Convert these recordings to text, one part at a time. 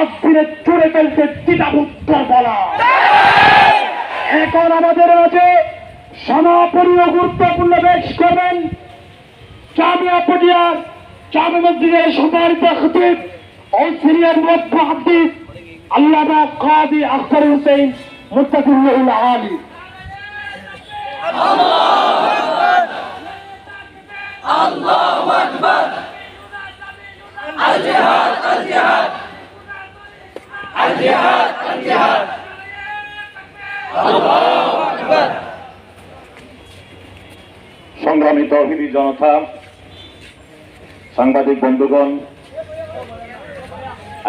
রাজধানী চড়ে ফেলছে চিটাভুত্তর বলা। এখন আমাদের মাঝে সমাপনী গুরুত্বপূর্ণ বেশ করবেন জামিয়া পটিয়ার জামে মসজিদের সম্মানিত খতিব ও সিনিয়র মুখ্য হাদিস আল্লামা কাদি আখতার হোসেন মুস্তাফিজুল আলী। সংগ্রামী তহিদি জনতা, সাংবাদিক বন্ধুগণ,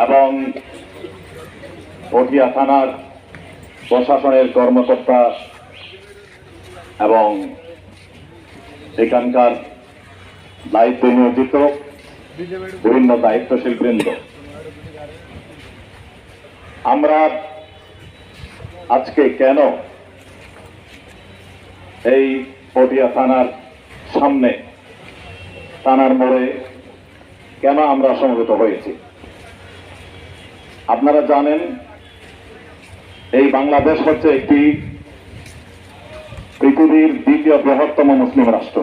এবং পটিয়া থানার প্রশাসনের কর্মকর্তা এবং এখানকার দায়িত্বে নিয়োজিত বিভিন্ন দায়িত্বশীল বৃন্দ। আমরা আজকে কেন এই পটিয়া থানার সামনে, থানার মোড়ে কেন আমরা সমবেত হয়েছি? আপনারা জানেন, এই বাংলাদেশ হচ্ছে একটি পৃথিবীর দ্বিতীয় বৃহত্তম মুসলিম রাষ্ট্র।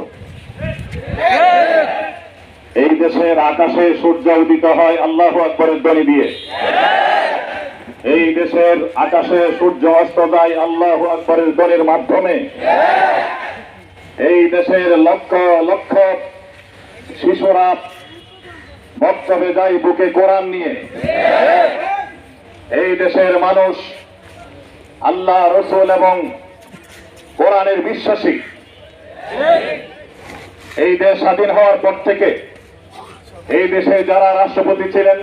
এই দেশের আকাশে সূর্য উদিত হয় আল্লাহ আকবরের ধ্বনি দিয়ে। এই দেশের আকাশে সূর্য অস্ত যায় আল্লাহ আকবরের ধ্বনির মাধ্যমে। এই দেশের লক্ষ লক্ষ শিশুরা বক্তব্যে যায় বুকে কোরআন নিয়ে। এই দেশের মানুষ আল্লাহ, রসুল এবং কোরআনের বিশ্বাসী। এই দেশ স্বাধীন হওয়ার পর থেকে এই দেশে যারা রাষ্ট্রপতি ছিলেন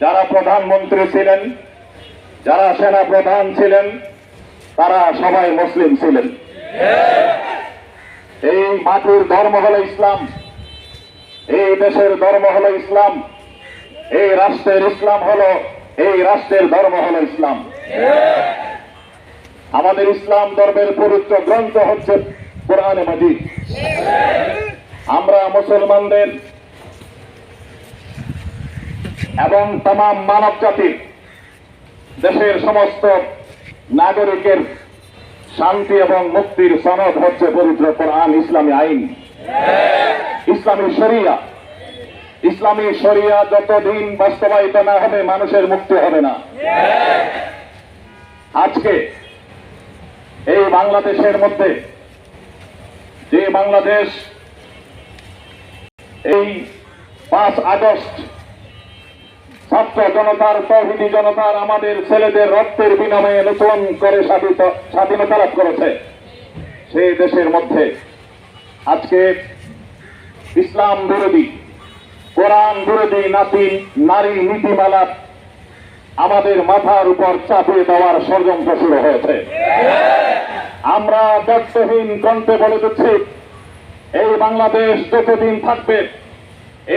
যারা প্রধানমন্ত্রী ছিলেন, যারা সেনা প্রধান ছিলেন, তারা সবাই মুসলিম ছিলেন। এই মাটির ধর্ম হলো ইসলাম। এই দেশের ধর্ম হলো ইসলাম। এই রাষ্ট্রের ইসলাম হলো, এই রাষ্ট্রের ধর্ম হলো ইসলাম। আমাদের ইসলাম ধর্মের পবিত্র গ্রন্থ হচ্ছে কোরআনে মাজিদ। আমরা মুসলমানদের এবং তাম মানব জাতির দেশের সমস্ত নাগরিকের শান্তি এবং মুক্তির সনদ হচ্ছে পবিত্র কোরআন, ইসলামী আইন। ইসলামী শরিয়া। ইসলামী শরিয়া যতদিন বাস্তবায়িত না হবে, মানুষের মুক্তি হবে না। আজকে এই বাংলাদেশের মধ্যে যে বাংলাদেশ এই পাঁচ আগস্ট ছাত্র জনতার তহিদি জনতার আমাদের ছেলেদের রক্তের বিনিময়ে নতুন করে স্বাধীনতা স্বাধীনতা লাভ করেছে। সেই দেশের মধ্যে আজকে ইসলাম বিরোধী, কোরআন বিরোধী নাতি, নারী নীতিমালা আমাদের মাথার উপর চাপিয়ে দেওয়ার ষড়যন্ত্র শুরু হয়েছে। আমরা ব্যর্থহীন কণ্ঠে বলে দিচ্ছি, এই বাংলাদেশ যতদিন থাকবে,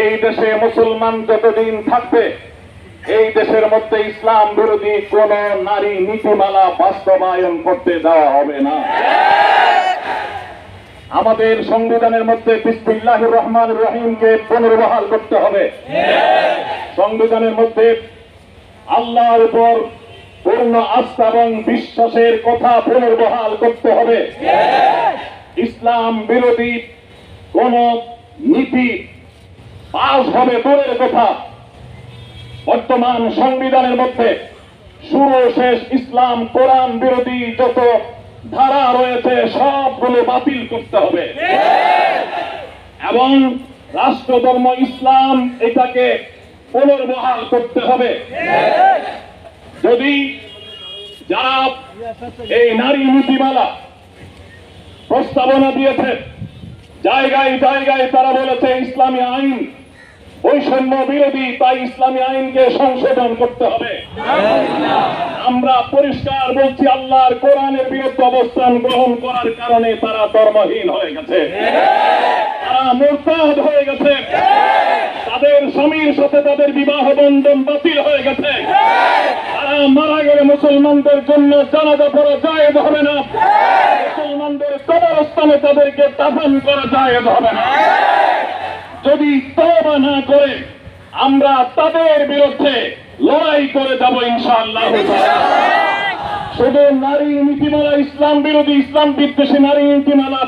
এই দেশে মুসলমান যতদিন থাকবে এই দেশের মধ্যে ইসলাম বিরোধী কোন নারী নীতিমালা বাস্তবায়ন করতে দেওয়া হবে না। আমাদের সংবিধানের মধ্যে বিসমিল্লাহ রহমান রহিমকে পুনর্বহাল করতে হবে। সংবিধানের মধ্যে আল্লাহর উপর পূর্ণ আস্থা এবং বিশ্বাসের কথা পুনর্বহাল করতে হবে। ইসলাম বিরোধী কোন নীতি পাশ হবে দূরের কথা। বর্তমান সংবিধানের মধ্যে শুরু শেষ ইসলাম, কোরআন বিরোধী যত ধারা রয়েছে, সবগুলো বাতিল করতে হবে। এবং রাষ্ট্র ধর্ম ইসলাম এটাকে পুনর্বহাল করতে হবে। যদি যারা এই নারী নীতিমালা প্রস্তাবনা দিয়েছে, জায়গায় জায়গায় তারা বলেছে, ইসলামী আইন বৈষম্য বিরোধী, তাই ইসলামী আইনকে সংশোধন করতে হবে। আমরা পরিষ্কার বলছি, আল্লাহর কোরআনের বিরুদ্ধে অবস্থান গ্রহণ করার কারণে তারা ধর্মহীন হয়ে গেছে। তারা হয়ে গেছে। তাদের স্বামীর সাথে তাদের বিবাহ বন্ধন বাতিল হয়ে গেছে। তারা মারা গেলে মুসলমানদের জন্য জানাজা পড়া যায় হবে না। মুসলমানদের কবরস্থানে তাদেরকে দাফন করা যায় হবে না। যদি তবা না করে, আমরা তাদের বিরুদ্ধে লড়াই করে যাব ইনশাআল্লাহ। শুধু নারী নীতিমালা, ইসলাম বিরোধী, ইসলাম বিদ্বেষী নারী নীতিমালা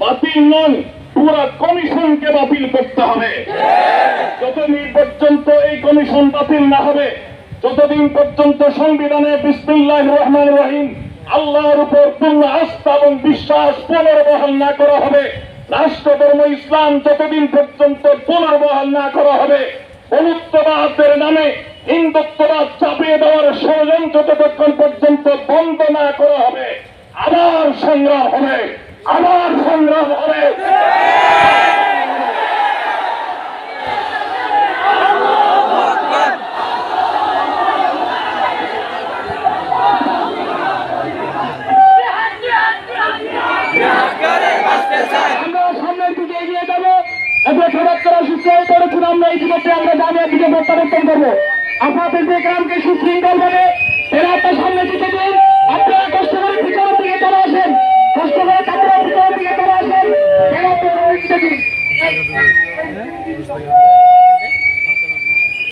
বাতিল নন পুরা কমিশনকে বাতিল করতে হবে। যতদিন পর্যন্ত এই কমিশন বাতিল না হবে, যতদিন পর্যন্ত সংবিধানে বিসমিল্লাহ রহমান রহিম আল্লাহর উপর পূর্ণ আস্থা এবং বিশ্বাস পুনর্বহাল না করা হবে রাষ্ট্রধর্ম ইসলাম যতদিন পর্যন্ত পুনর্বহাল না করা হবে, অনুত্তবাদের নামে হিন্দুত্ববাদ চাপিয়ে দেওয়ার ষড়যন্ত্র যতক্ষণ পর্যন্ত বন্ধ না করা হবে, আবার সংগ্রাম হবে, আবার সংগ্রাম হবে। আমরা জামিয়ার দিকে প্রত্যাবর্তন করব। আপনাদের যে গ্রামকে সুশৃঙ্খল ভাবে এরা তো সামনে